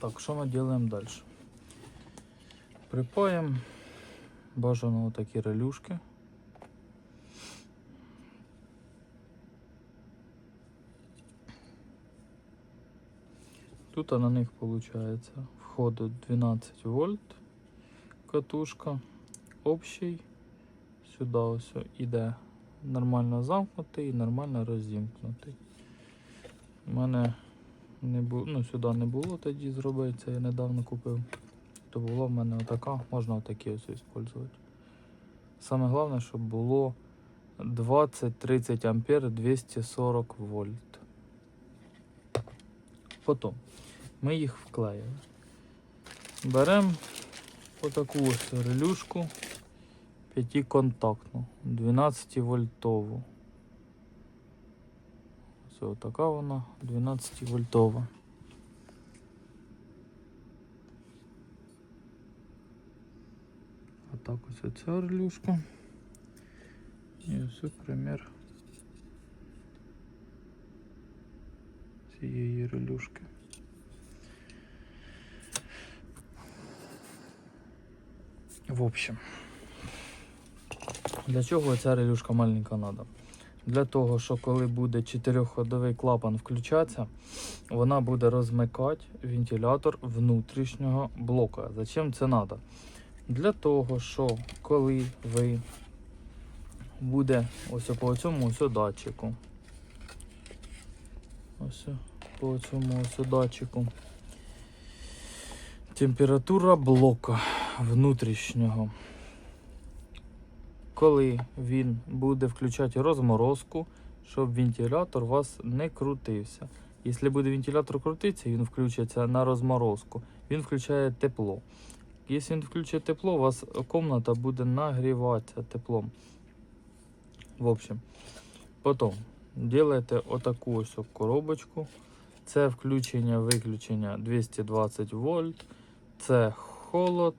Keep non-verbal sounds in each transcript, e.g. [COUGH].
Так, що ми робимо далі? Припаємо бажано такі релюшки. Тут на них виходить входу 12 вольт катушка, общий. Сюди ось іде нормально замкнутий і нормально розімкнутий. У мене не було, ну, сюди не було тоді зробити, я недавно купив. То була в мене отака, можна отакі ось використовувати. Саме головне, щоб було 20-30 ампер 240 вольт. Потім ми їх вклеїли. Беремо отаку ось релюшку п'ятиконтактну, 12 вольтову. Ось така вона 12 вольтова. Отак ось оця релюшка. І ось примір цієї релюшки. В общем, для чого ця релюшка маленька треба? Для того, що коли буде чотирьохходовий клапан включатися, вона буде розмикати вентилятор внутрішнього блока. Зачем це треба? Для того, що коли ви буде ось по цьому ось датчику. Ось по цьому ось датчику. Температура блока внутрішнього. Коли він буде включати розморозку, щоб вентилятор у вас не крутився. Якщо буде вентилятор крутитися, він включиться на розморозку, він включає тепло. Якщо він включить тепло, у вас кімната буде нагріватися теплом. В общем, потім делаєте отаку ось коробочку. Це включення-виключення 220 вольт. Це холод.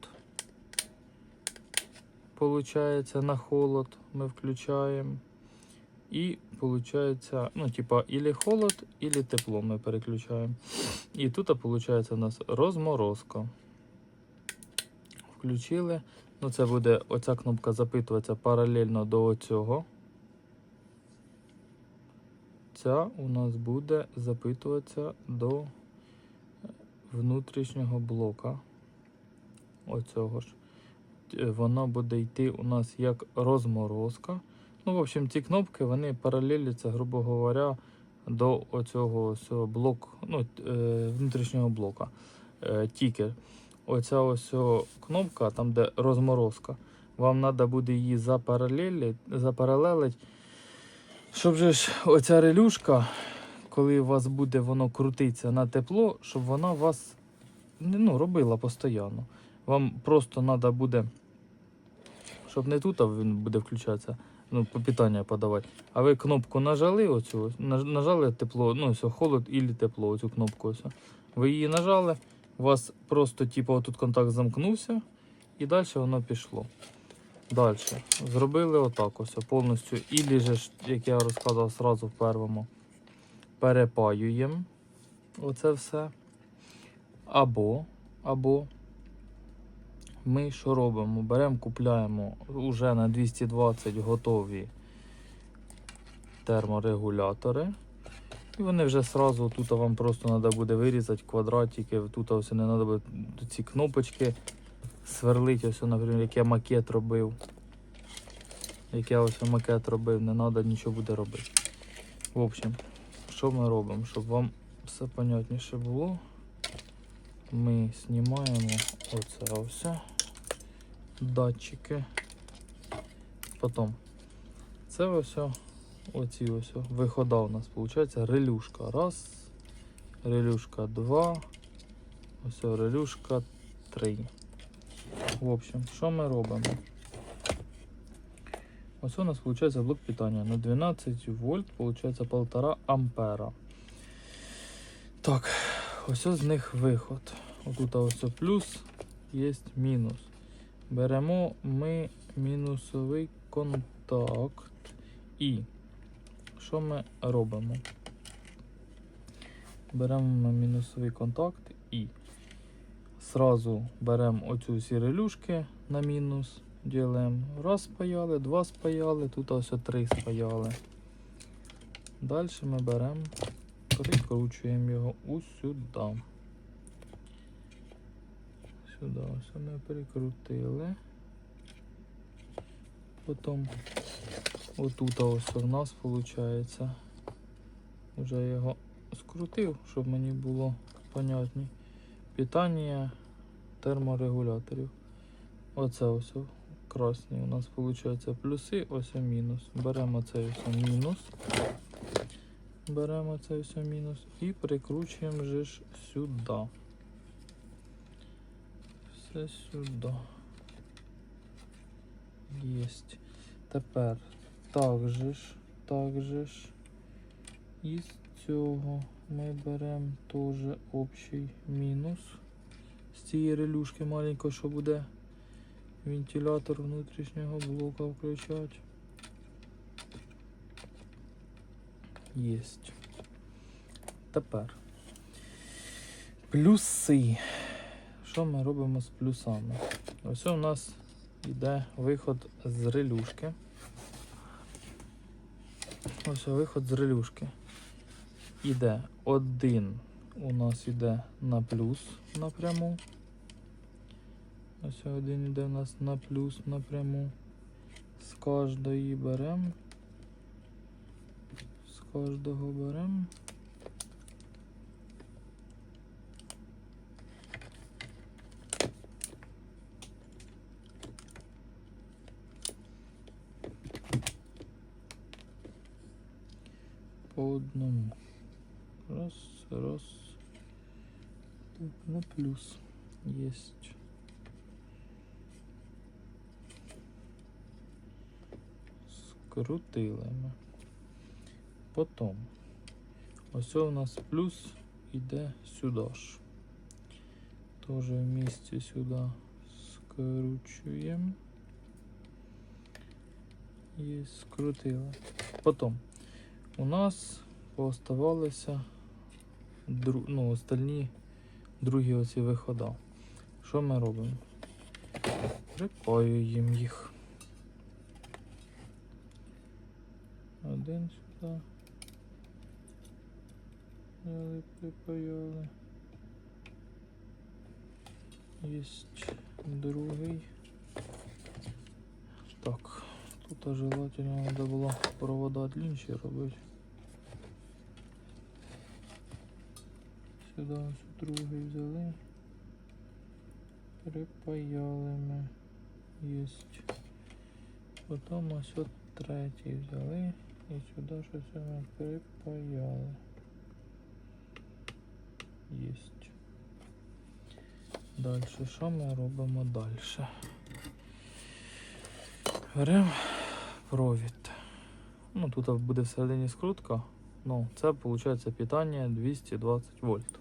Получається на холод ми включаємо. І получається, ну, типа, ілі холод, ілі тепло ми переключаємо. І тут, виходить, у нас розморозка. Включили. Ну, це буде оця кнопка запитуватися паралельно до цього. Ця у нас буде запитуватися до внутрішнього блока. Оцього ж. Е, Воно буде йти у нас як розморозка. Ну, в общем, ці кнопки вони паралеляться, грубо говоря, до оцього ось блок, ну, е, внутрішнього блока. Е, Тільки оця ось кнопка, там де розморозка, вам треба буде її запаралелити, щоб же ж оця релюшка, коли у вас буде воно крутитися на тепло, щоб вона вас ну, робила постійно. Вам просто треба буде, щоб не тут а він буде включатися, ну, питання подавати. А ви кнопку нажали, оцю, нажали тепло, ну, ось, холод і тепло, оцю кнопку. Ось. Ви її нажали, у вас просто типу, отут контакт замкнувся, і далі воно пішло. Далі. Зробили отак ось повністю. І же, як я розказував сразу в першому, перепаюємо оце все. Або, або ми що робимо? Беремо, купляємо вже на 220 готові терморегулятори. І вони вже сразу тут вам просто треба буде вирізати квадратики. Тут ось не треба буде ці кнопочки сверлити. Ось, наприклад, як я макет робив. Як я ось макет робив, не треба нічого буде робити. В общем, що ми робимо? Щоб вам все понятніше було. Ми знімаємо оце ось датчики. Потім це ось оці ось вихода у нас виходить релюшка. Раз, релюшка два, ось релюшка три. В общем, що ми робимо? Ось у нас виходить блок питання на 12 вольт, виходить 1,5 ампера. Так, ось з них виход. Отут ось плюс, є мінус. Беремо ми мінусовий контакт. І що ми робимо? Беремо мінусовий контакт і Сразу беремо оцю всі релюшки на мінус, ділимо. Раз спаяли, два спаяли, тут ось три спаяли. Далі ми беремо, прикручуємо його усюди. Сюди ось ми прикрутили. Потім отут ось у нас виходить. Вже його скрутив, щоб мені було понятні. Питання терморегуляторів. Оце ось красні у нас виходить плюси, ось мінус. Беремо цей ось мінус. Беремо цей ось мінус і прикручуємо же ж сюди. Все сюди. Єсть. Тепер так же ж, так же ж. Із цього ми беремо теж общий мінус з цієї релюшки маленької, що буде вентилятор внутрішнього блока включати. Єсть. Тепер плюси. Що ми робимо з плюсами? Ось у нас йде виход з релюшки. Ось виход з релюшки. Іде один у нас іде на плюс напряму. Ось один іде у нас на плюс напряму. З кожної беремо. Кожного беремо. По одному. Раз, раз. Так, на плюс. Есть. Скрутили ми. Потім. Ось у нас плюс іде сюди ж. Тоже в місці сюди скручуємо. І скрутили. Потім у нас пооставалися дру, ну, остальні другі оці виходи. Що ми робимо? Припаюємо їх. Один сюди. Взяли, припаяли. Єсть другий. Так, тут желательно треба було провода длинніші робити. Сюди ось другий взяли. Припаяли ми. Єсть. Потім ось от третій взяли і сюди щось ми припаяли. Єсть. Далі, що ми робимо далі? Беремо провід. Ну, тут буде всередині скрутка. Ну, це виходить питання 220 вольт.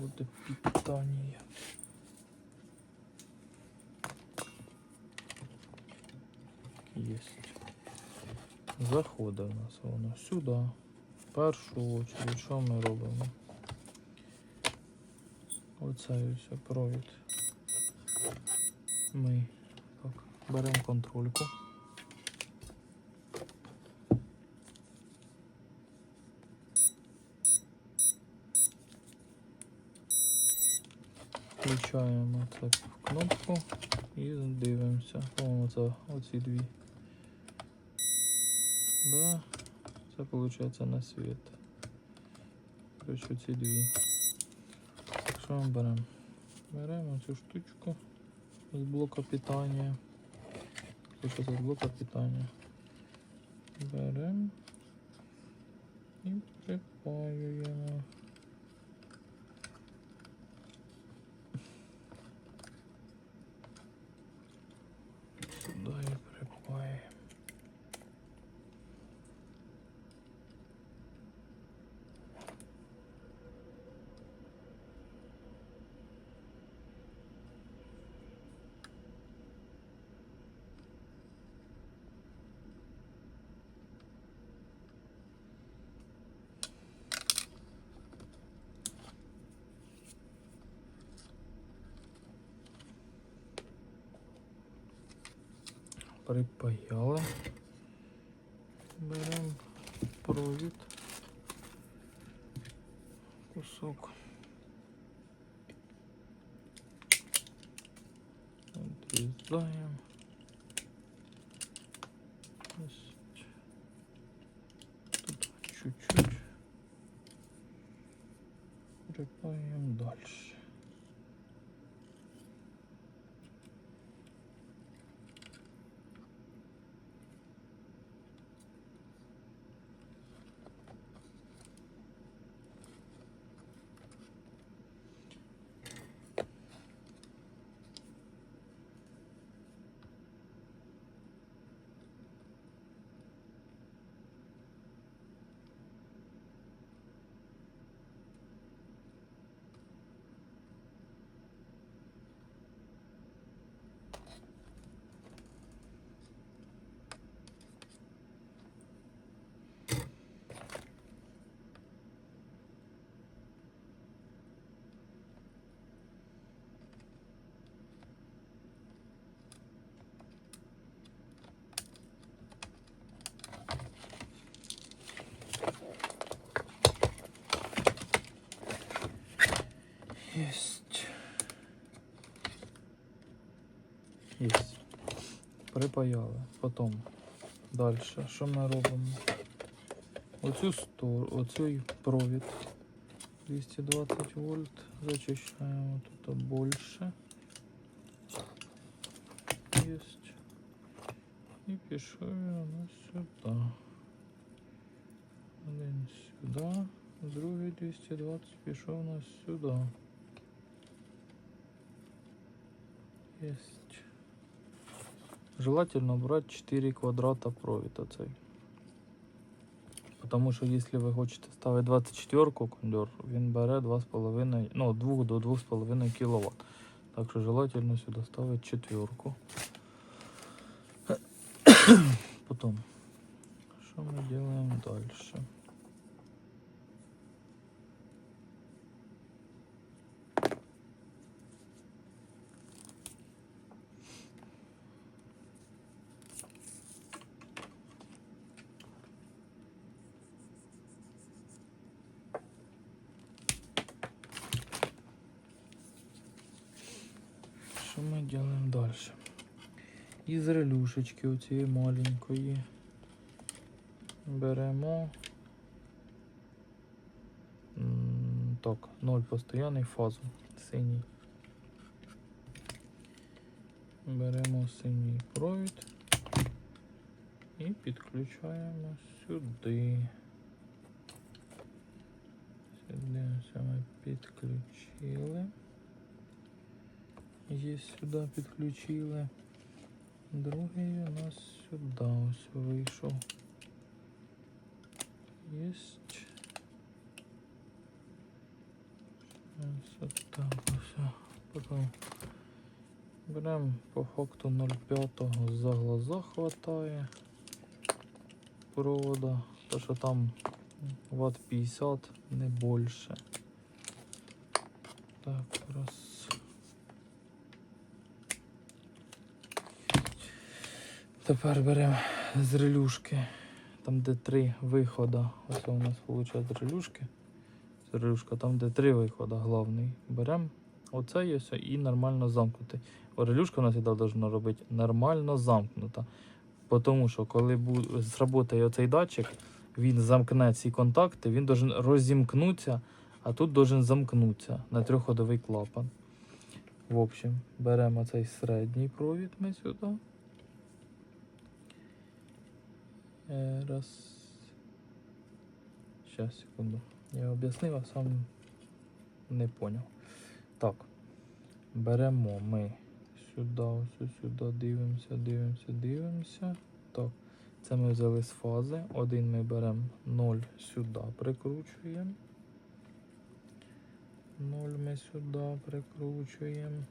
Буде питання. Єсть. Заходить у нас воно сюди. В першу очередь, що ми робимо? Оцей ось провід. Ми так, беремо контрольку. Включаємо це кнопку і дивимося. По-моєму, це оці дві. Да, це виходить на світ. Короче, ці дві. Що ми беремо? Беремо цю штучку з блока питання. Це з блока питання. Беремо і припаюємо. Припаяли. Беремо провід. Кусок. Отрізаємо. Ось Тут чуть-чуть. Припаємо далі. Єсть. Припаяли. Потім далі. Що ми робимо? Оцю стор, оцей провід 220 вольт. Зачищаємо тут більше. Єсть. І пішов нас сюди. Один сюди. Другий 220 пішов у нас сюди. Есть. Желательно брать 4 квадрата провід оцей. Потому що якщо ви хочете ставити 24 кондер, він бере 2,5, ну, 2 до 2,5 кВт. Так що желательно сюди ставити четверку. [COUGHS] Потім, що ми робимо далі? Що ми далі? Із релюшечки оцієї маленької беремо так, 0 постоянний фазу синій. Беремо синій провід і підключаємо сюди. Сюди ми підключили. Є сюди підключили. Другий у нас сюди ось вийшов. Єсть. Ось отак ось. Потім беремо по факту 0,5 за глаза хватає провода, то що там ватт 50, не більше. Так, раз. Тепер беремо з релюшки, там де три виходи. Ось у нас виходить релюшки. Це релюшка, там де три виходи, головний. Беремо оце ось і нормально замкнутий. Релюшка у нас повинна робити нормально замкнута. Тому що коли зработає оцей датчик, він замкне ці контакти, він должен розімкнутися, а тут должен замкнутися на трьохходовий клапан. В общем, беремо цей середній провід ми сюди. Раз. Сейчас, секунду. Я об'яснив, а сам не поняв. Так. Беремо ми сюди, ось сюди, дивимося, дивимося, дивимося. Так. Це ми взяли з фази. Один ми беремо 0 сюди прикручуємо. 0 ми сюди прикручуємо.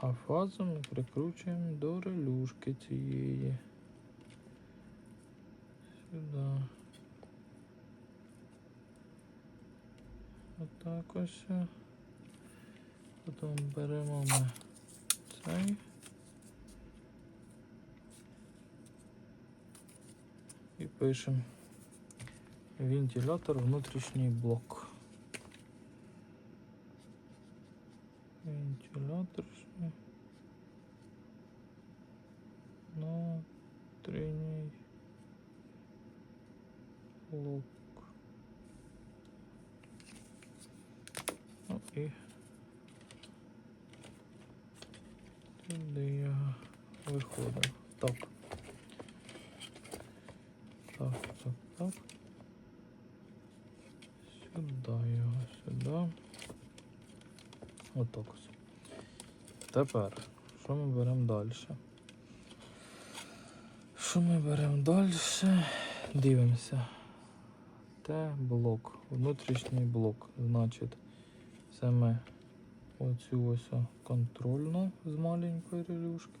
А фазу ми прикручуємо до релюшки цієї. Да Отак От ось. Потім беремо ми цей. І пишемо вентилятор внутрішній блок. Вентилятор. Тепер, що ми беремо далі? Що ми беремо далі? Дивимося. Т-блок, внутрішній блок. Значить, це ми оцю ось контрольну з маленької релюшки.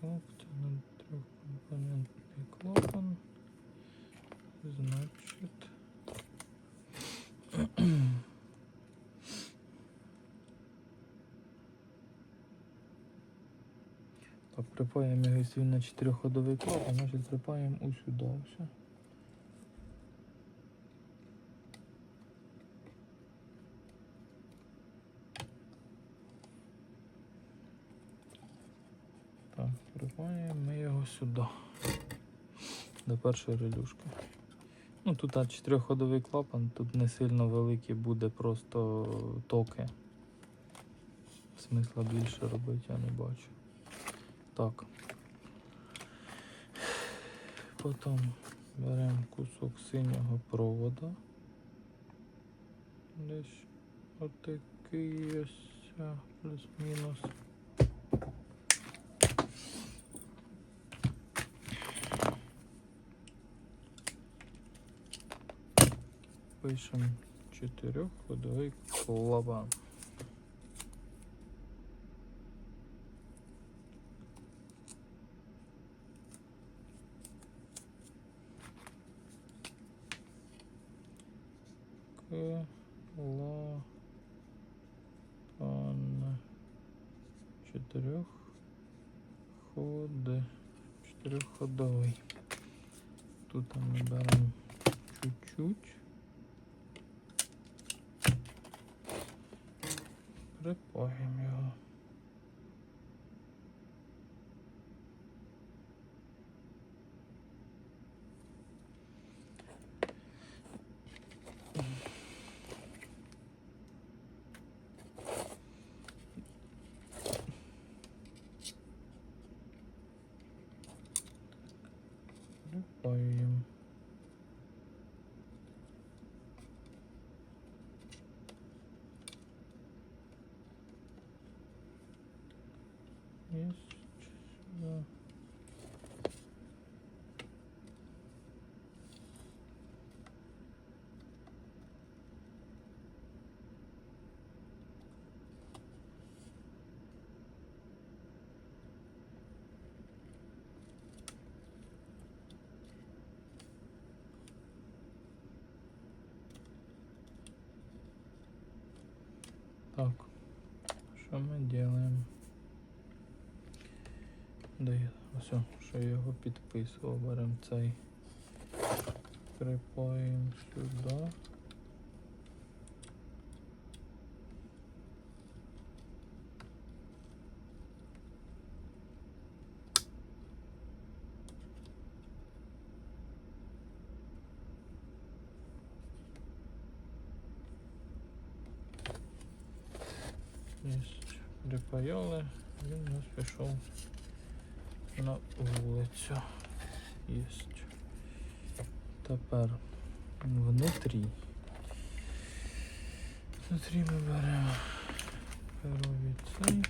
Так, це на трьохкомпонентний клапан. Значить. Так, припаємо його він на чотирьохходовий клапан, значить припаємо ось сюди все. Так, припаємо ми його сюди. До першої релюшки. Ну тут а чотирьохходовий клапан, тут не сильно великий буде просто токи. Смисла більше робити я не бачу. Так. Потім беремо кусок синього провода. Десь отакий ось плюс-мінус. Пишемо чотирьохходовий клапан. Клапан чотирьох ходи. Чотирьохходовий. Тут ми беремо чуть-чуть. Припаємо його. Припаємо. Есть сюда. Так, що ми делаем? Де все, що я його підписував, беремо цей. Припаємо сюди. Єсть. Припаяли, він у нас пішов на вулицю. Єсть. Тепер внутрі. Внутрі ми беремо первий цей.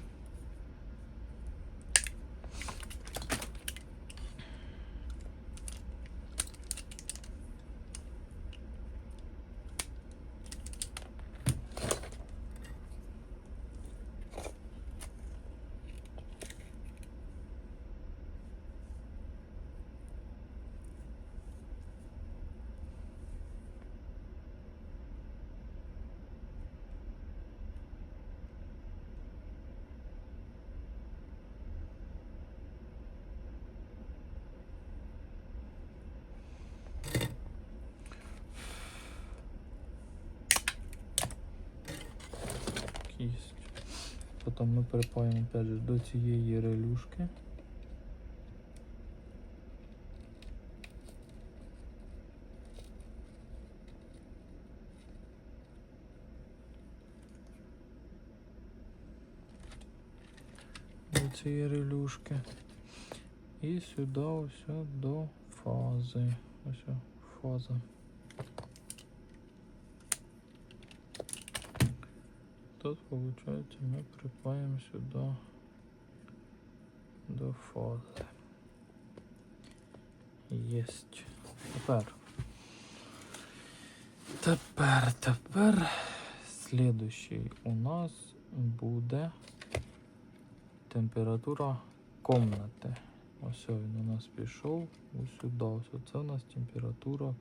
Потім ми припаємо опять же, до цієї релюшки. До цієї релюшки. І сюди ось до фази. Ось фаза. Тут, получается, мы припаем сюда до фази. Єсть. Тепер. Тепер, тепер. Слідущий у нас буде температура комнати. Ось він у нас пішов ось сюди. Ось це у нас температура